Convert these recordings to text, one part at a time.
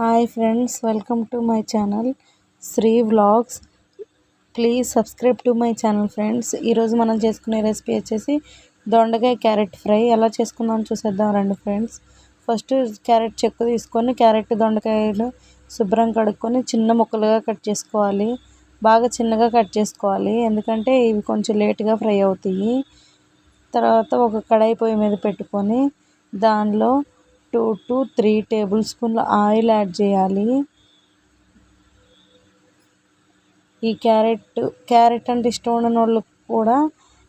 Hi friends welcome to my channel Sri vlogs. Please subscribe to my channel friends. ఈరోజు మనం చేసుకునే recipe వచ్చేసి దొండకాయ క్యారెట్ ఫ్రై. ఎలా చేసుకుందాం చూసేద్దాం రండి ఫ్రెండ్స్. ఫస్ట్ క్యారెట్ చెక్కు తీసుకొని క్యారెట్ దొండకాయలు శుభ్రం కడుక్కొని చిన్న ముక్కలుగా కట్ చేసుకోవాలి. బాగా చిన్నగా కట్ చేసుకోవాలి. ఎందుకంటే ఇవి కొంచెం లేట్గా ఫ్రై అవుతాయి. తర్వాత ఒక కడాయి పొయ్యి మీద పెట్టుకొని దానిలో టూ టు త్రీ టేబుల్ స్పూన్ల ఆయిల్ యాడ్ చేయాలి. ఈ క్యారెట్ క్యారెట్ అంటే ఇష్టం ఉండని వాళ్ళు కూడా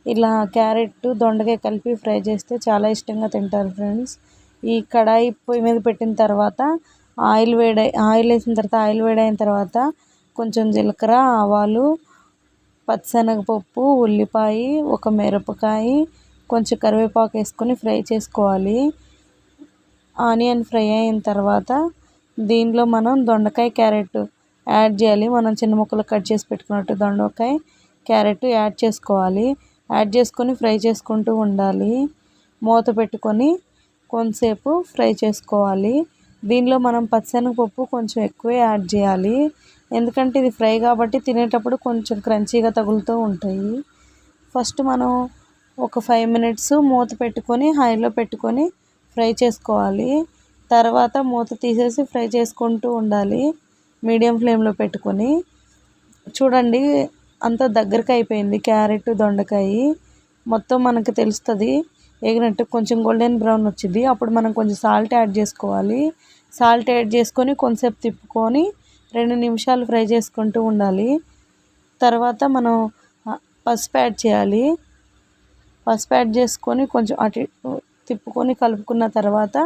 ఇలా క్యారెట్ దొండకాయ కలిపి ఫ్రై చేస్తే చాలా ఇష్టంగా తింటారు ఫ్రెండ్స్. ఈ కడాయి పొయ్యి మీద పెట్టిన తర్వాత ఆయిల్ వేడ ఆయిల్ వేసిన తర్వాత ఆయిల్ వేడైన తర్వాత కొంచెం జీలకర్ర ఆవాలు పచ్చిశనగపప్పు ఉల్లిపాయ ఒక మిరపకాయ కొంచెం కరివేపాకు వేసుకొని ఫ్రై చేసుకోవాలి. ఆనియన్ ఫ్రై అయిన తర్వాత దీనిలో మనం దొండకాయ క్యారెట్ యాడ్ చేయాలి. మనం చిన్న ముక్కలు కట్ చేసి పెట్టుకున్నట్టు దొండకాయ క్యారెట్ యాడ్ చేసుకోవాలి. యాడ్ చేసుకొని ఫ్రై చేసుకుంటూ ఉండాలి. మూత పెట్టుకొని కొంతసేపు ఫ్రై చేసుకోవాలి. దీనిలో మనం పచ్చనగపప్పు కొంచెం ఎక్కువే యాడ్ చేయాలి. ఎందుకంటే ఇది ఫ్రై కాబట్టి తినేటప్పుడు కొంచెం క్రంచీగా తగులుతూ ఉంటాయి. ఫస్ట్ మనం ఒక ఫైవ్ మినిట్స్ మూత పెట్టుకొని హైలో పెట్టుకొని ఫ్రై చేసుకోవాలి. తర్వాత మూత తీసేసి ఫ్రై చేసుకుంటూ ఉండాలి. మీడియం ఫ్లేమ్లో పెట్టుకొని. చూడండి అంత దగ్గరకు అయిపోయింది. క్యారెట్ దొండకాయ. మొత్తం మనకు తెలుస్తుంది. ఎగినట్టు కొంచెం గోల్డెన్ బ్రౌన్ వచ్చింది. అప్పుడు మనం కొంచెం సాల్ట్ యాడ్ చేసుకోవాలి. సాల్ట్ యాడ్ చేసుకొని కొంతసేపు తిప్పుకొని రెండు నిమిషాలు ఫ్రై చేసుకుంటూ ఉండాలి. తర్వాత మనం పసుపు యాడ్ చేయాలి. పసుపు యాడ్ చేసుకొని కొంచెం అటు తిప్పుకొని కలుపుకున్న తర్వాత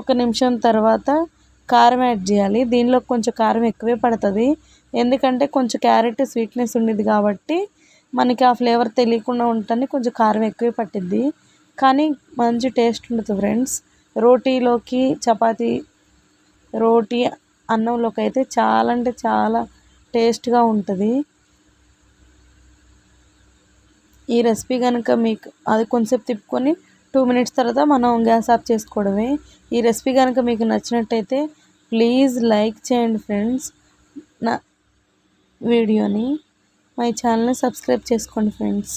ఒక నిమిషం తర్వాత కారం యాడ్ చేయాలి. దీనిలో కొంచెం కారం ఎక్కువే పడుతుంది. ఎందుకంటే కొంచెం క్యారెట్ స్వీట్నెస్ ఉండేది కాబట్టి మనకి ఆ ఫ్లేవర్ తెలియకుండా ఉంటుంది కొంచెం కారం ఎక్కువే పట్టిద్ది. కానీ మంచి టేస్ట్ ఉంటుంది ఫ్రెండ్స్. రోటీలోకి చపాతి రోటీ అన్నంలోకి అయితే చాలా అంటే చాలా టేస్ట్గా ఉంటుంది. ఈ రెసిపీ కనుక మీకు అది కొంచెంసేపు తిప్పుకొని టూ మినిట్స్ తర్వాత మనం గ్యాస్ ఆఫ్ చేసుకోవడమే. ఈ రెసిపీ కనుక మీకు నచ్చినట్టయితే ప్లీజ్ లైక్ చేయండి ఫ్రెండ్స్. నా వీడియోని మై ఛానల్ని సబ్స్క్రైబ్ చేసుకోండి ఫ్రెండ్స్.